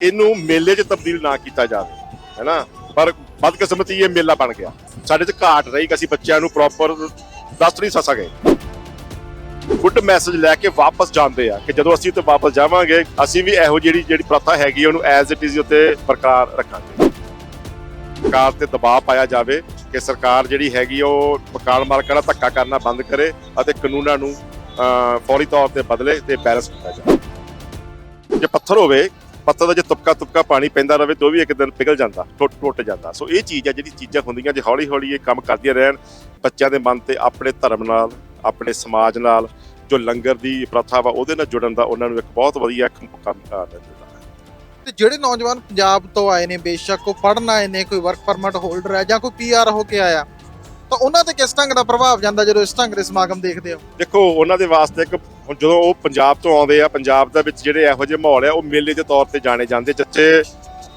ਇਹਨੂੰ ਮੇਲੇ 'ਚ ਤਬਦੀਲ ਨਾ ਕੀਤਾ ਜਾਵੇ ਹੈਨਾ? ਪਰ ਬਦਕਿਸਮਤੀ ਇਹ ਮੇਲਾ ਬਣ ਗਿਆ। ਸਾਡੇ 'ਚ ਘਾਟ ਰਹੀ ਕਿ ਅਸੀਂ ਬੱਚਿਆਂ ਨੂੰ ਪ੍ਰੋਪਰ ਦੱਸ ਨਹੀਂ ਸਕੇ ਗੁੱਡ ਮੈਸੇਜ ਲੈ ਕੇ ਵਾਪਸ ਜਾਂਦੇ ਆ ਕਿ ਜਦੋਂ ਅਸੀਂ ਉੱਤੇ ਵਾਪਸ ਜਾਵਾਂਗੇ ਅਸੀਂ ਵੀ ਇਹੋ ਜਿਹੜੀ ਜਿਹੜੀ ਪ੍ਰਥਾ ਹੈਗੀ ਉਹਨੂੰ ਐਜ਼ ਇਟ ਇਜ਼ ਉੱਤੇ ਬਰਕਰਾਰ ਰੱਖਾਂਗੇ। ਸਰਕਾਰ ਤੇ ਦਬਾਅ ਪਾਇਆ ਜਾਵੇ ਕਿ ਸਰਕਾਰ ਜਿਹੜੀ ਹੈਗੀ ਆ, ਉਹ ਮਕਾਨ ਮਾਲਕਾਂ ਦਾ ਧੱਕਾ ਕਰਨਾ ਬੰਦ ਕਰੇ ਅਤੇ ਕਾਨੂੰਨਾਂ ਨੂੰ ਫੌਰੀ ਤੌਰ ਤੇ ਬਦਲੇ ਤੇ ਬੈਲੈਂਸ ਕੀਤਾ ਜਾਵੇ। ਜੇ ਪੱਥਰ ਹੋਵੇ ਪੱਥਰ ਦਾ ਜੇ ਤੁਪਕਾ ਤੁਪਕਾ ਪਾਣੀ ਪੈਂਦਾ ਰਵੇ ਤਾਂ ਉਹ ਵੀ ਇੱਕ ਦਿਨ ਪਿਘਲ ਜਾਂਦਾ ਟੁੱਟ ਟੁੱਟ ਜਾਂਦਾ। ਸੋ ਇਹ ਚੀਜ਼ ਆ ਜਿਹੜੀ ਚੀਜ਼ਾਂ ਹੁੰਦੀਆਂ ਜੇ ਹੌਲੀ ਹੌਲੀ ਇਹ ਕੰਮ ਕਰਦੀਆਂ ਰਹਿਣ ਬੱਚਿਆਂ ਦੇ ਮਨ ਤੇ ਆਪਣੇ ਧਰਮ ਨਾਲ ਆਪਣੇ ਸਮਾਜ ਨਾਲ ਜੋ ਲੰਗਰ ਦੀ ਪ੍ਰਥਾ ਵਾ ਉਹਦੇ ਨਾਲ ਜੁੜਨ ਦਾ ਉਹਨਾਂ ਨੂੰ ਇੱਕ ਬਹੁਤ ਵਧੀਆ ਕੰਮ ਕਰ ਦਿੰਦਾ ਤੇ ਜਿਹੜੇ ਨੌਜਵਾਨ ਪੰਜਾਬ ਤੋਂ ਆਏ ਨੇ ਬੇਸ਼ੱਕ ਉਹ ਪੜ੍ਹਨ ਆਏ ਨੇ ਕੋਈ ਵਰਕ ਪਰਮਿਟ ਹੋਲਡਰ ਹੈ ਜਾਂ ਕੋਈ ਪੀਆਰ ਹੋ ਕੇ ਆਇਆ ਤਾਂ ਉਹਨਾਂ ਤੇ ਕਿਸ ਢੰਗ ਦਾ ਪ੍ਰਭਾਵ ਜਾਂਦਾ ਜਦੋਂ ਇਸ ਢੰਗ ਦੇ ਸਮਾਗਮ ਦੇਖਦੇ ਹੋ? ਦੇਖੋ ਉਹਨਾਂ ਦੇ ਵਾਸਤੇ ਇੱਕ ਹੁਣ ਜਦੋਂ ਉਹ ਪੰਜਾਬ ਤੋਂ ਆਉਂਦੇ ਆ ਪੰਜਾਬ ਦੇ ਵਿੱਚ ਜਿਹੜੇ ਇਹੋ ਜਿਹੇ ਮਾਹੌਲ ਆ ਉਹ ਮੇਲੇ ਦੇ ਤੌਰ ਤੇ ਜਾਣੇ ਜਾਂਦੇ ਜਿੱਥੇ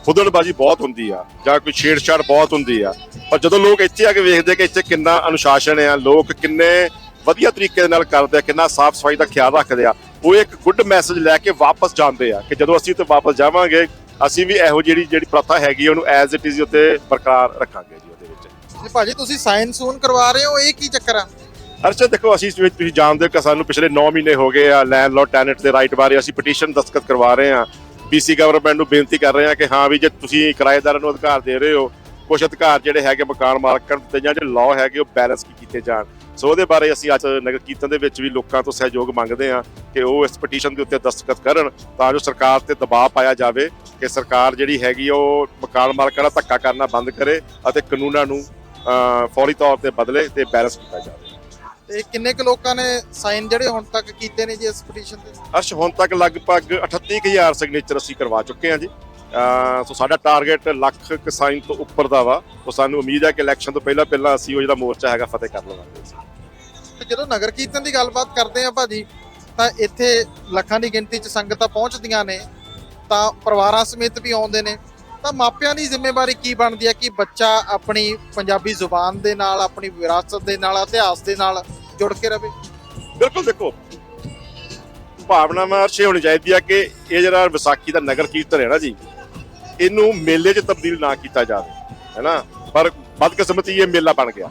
ਫੁੱਦੜਬਾਜੀ ਬਹੁਤ ਹੁੰਦੀ ਆ ਜਾਂ ਕੋਈ ਛੇੜਛਾੜ ਬਹੁਤ ਹੁੰਦੀ ਆ। ਪਰ ਜਦੋਂ ਲੋਕ ਇੱਥੇ ਆ ਕੇ ਵੇਖਦੇ ਕਿ ਇੱਥੇ ਕਿੰਨਾ ਅਨੁਸ਼ਾਸਨ ਆ ਲੋਕ ਕਿੰਨੇ ਵਧੀਆ ਤਰੀਕੇ ਦੇ ਨਾਲ ਕਰਦੇ ਆ ਕਿੰਨਾ ਸਾਫ਼ ਸਫ਼ਾਈ ਦਾ ਖਿਆਲ ਰੱਖਦੇ ਆ ਉਹ ਇੱਕ ਗੁੱਡ ਮੈਸੇਜ ਲੈ ਕੇ ਵਾਪਸ ਜਾਂਦੇ ਆ ਕਿ ਜਦੋਂ ਅਸੀਂ ਉੱਤੇ ਵਾਪਸ ਜਾਵਾਂਗੇ ਅਸੀਂ ਵੀ ਇਹੋ ਜਿਹੜੀ ਜਿਹੜੀ ਪ੍ਰਥਾ ਹੈਗੀ ਆ, ਉਹਨੂੰ ਐਜ਼ ਇਟ ਇਜ਼ ਉੱਤੇ ਬਰਕਰਾਰ ਰੱਖਾਂਗੇ ਜੀ ਉਹਦੇ ਵਿੱਚ। ਜੀ ਭਾਜੀ ਤੁਸੀਂ ਸਾਇੰਸ ਸੂਨ ਕਰਵਾ ਰਹੇ ਹੋ ਇਹ ਕੀ ਚੱਕਰ ਆ? ਅਰਸ਼ਦ ਦੇਖੋ ਅਸੀਂ ਇਸ ਵਿੱਚ ਤੁਸੀਂ ਜਾਣਦੇ ਹੋ ਕਿ ਸਾਨੂੰ ਪਿਛਲੇ 9 ਮਹੀਨੇ ਹੋ ਗਏ ਆ ਲੈਂਡ ਲੈਂਡਲੋਰਡ ਟੈਨੈਂਟ ਦੇ ਰਾਈਟ ਬਾਰੇ ਅਸੀਂ ਪਟੀਸ਼ਨ ਦਸਤਖਤ ਕਰਵਾ ਰਹੇ ਹਾਂ। ਬੀਸੀ ਗਵਰਨਮੈਂਟ ਨੂੰ ਬੇਨਤੀ ਕਰ ਰਹੇ ਹਾਂ ਕਿ ਹਾਂ ਵੀ ਜੇ ਤੁਸੀਂ ਕਿਰਾਏਦਾਰਾਂ ਨੂੰ ਅਧਿਕਾਰ ਦੇ ਰਹੇ ਹੋ ਕੁਝ ਅਧਿਕਾਰ ਜਿਹੜੇ ਹੈਗੇ ਮਕਾਨ ਮਾਲਕਾਂ ਨੂੰ ਤੇ ਜਾਂ ਜਿਹੜੇ ਲਾਅ ਹੈਗੇ ਉਹ ਬੈਲੈਂਸ ਕੀਤੇ ਜਾਣ। ਸੋ ਉਹਦੇ ਬਾਰੇ ਅਸੀਂ ਅੱਜ ਨਗਰ ਕੀਰਤਨ ਦੇ ਵਿੱਚ ਵੀ ਲੋਕਾਂ ਤੋਂ ਸਹਿਯੋਗ ਮੰਗਦੇ ਹਾਂ ਕਿ ਉਹ ਇਸ ਪਟੀਸ਼ਨ ਦੇ ਉੱਤੇ ਦਸਤਖਤ ਕਰਨ ਤਾਂ ਜੋ ਸਰਕਾਰ ਤੇ ਦਬਾਅ ਪਾਇਆ ਜਾਵੇ ਕਿ ਸਰਕਾਰ ਜਿਹੜੀ ਹੈਗੀ ਆ, ਉਹ ਮਕਾਨ ਮਾਲਕਾਂ ਦਾ ਧੱਕਾ ਕਰਨਾ ਬੰਦ ਕਰੇ ਅਤੇ ਕਾਨੂੰਨਾਂ ਨੂੰ ਫੌਰੀ ਤੌਰ ਤੇ ਬਦਲੇ ਤੇ ਬੈਲੈਂਸ ਕੀਤਾ ਜਾਵੇ। ਤੇ ਕਿੰਨੇ ਕੁ ਲੋਕਾਂ ਨੇ ਸਾਈਨ ਜਿਹੜੇ ਹੁਣ ਤੱਕ ਕੀਤੇ ਨੇ ਜੀ ਇਸ ਪਟੀਸ਼ਨ ਤੇ? ਅਰਸ਼ ਹੁਣ ਤੱਕ ਲਗਭਗ 38000 ਸਿਗਨੇਚਰ ਅਸੀਂ ਕਰਵਾ ਚੁੱਕੇ ਹਾਂ ਜੀ। ਸੋ ਸਾਡਾ ਟਾਰਗੇਟ ਲੱਖ ਕੁ ਸਾਈਨ ਤੋਂ ਉੱਪਰ ਦਾ ਵਾ। ਸੋ ਸਾਨੂੰ ਉਮੀਦ ਹੈ ਕਿ ਇਲੈਕਸ਼ਨ ਤੋਂ ਪਹਿਲਾਂ ਪਹਿਲਾਂ ਅਸੀਂ ਉਹ ਜਿਹੜਾ ਮੋਰਚਾ ਹੈਗਾ ਫਤਿਹ ਕਰ ਲਵਾਂਗੇ। ਤੇ ਜਦੋਂ ਨਗਰ ਕੀਰਤਨ ਦੀ ਗੱਲਬਾਤ ਕਰਦੇ ਆ ਭਾਜੀ ਤਾਂ ਇੱਥੇ ਲੱਖਾਂ ਦੀ ਗਿਣਤੀ 'ਚ ਸੰਗਤਾਂ ਪਹੁੰਚਦੀਆਂ ਨੇ ਤਾਂ ਪਰਿਵਾਰਾਂ ਸਮੇਤ ਵੀ ਆਉਂਦੇ ਨੇ। ਤਾਂ ਮਾਪਿਆਂ ਦੀ ਜ਼ਿੰਮੇਵਾਰੀ ਕੀ ਬਣਦੀ ਹੈ ਕਿ ਬੱਚਾ ਆਪਣੀ ਪੰਜਾਬੀ ਜ਼ੁਬਾਨ ਦੇ ਨਾਲ ਆਪਣੀ ਵਿਰਾਸਤ ਦੇ ਨਾਲ ਇਤਿਹਾਸ ਦੇ ਨਾਲ ਜੁੜ ਕੇ ਰਵੇ। ਬਿਲਕੁਲ ਦੇਖੋ ਭਾਵਨਾਵਾਂ ਅਰਸ਼ੇ ਹੋਣੀ ਚਾਹੀਦੀ ਆ ਕਿ ਇਹ ਜਿਹੜਾ ਵਿਸਾਖੀ ਦਾ ਨਗਰ ਕੀਰਤਨ ਹੈ ਨਾ ਜੀ, ਇਹਨੂੰ ਮੇਲੇ 'ਚ ਤਬਦੀਲ ਨਾ ਕੀਤਾ ਜਾਵੇ ਹੈਨਾ ਪਰ ਬਦਕਿਸਮਤੀ ਇਹ ਮੇਲਾ ਬਣ ਗਿਆ।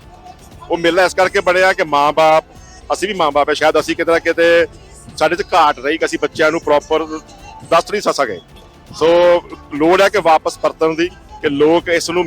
ਉਹ ਮੇਲਾ ਇਸ ਕਰਕੇ ਬਣਿਆ ਕਿ ਮਾਂ-ਬਾਪ, ਅਸੀਂ ਵੀ ਮਾਂ-ਬਾਪ ਹੈ ਸ਼ਾਇਦ ਅਸੀਂ ਕਿਤੇ ਨਾ ਕਿਤੇ ਸਾਡੇ 'ਚ ਘਾਟ ਰਹੀ ਕਿ ਅਸੀਂ ਬੱਚਿਆਂ ਨੂੰ ਪ੍ਰੋਪਰ ਦੱਸ ਨਹੀਂ ਸਕੇ ਸੋ ਲੋੜ ਹੈ ਕਿ ਵਾਪਸ ਪਰਤਣ ਦੀ, ਕਿ ਲੋਕ ਇਸ ਨੂੰ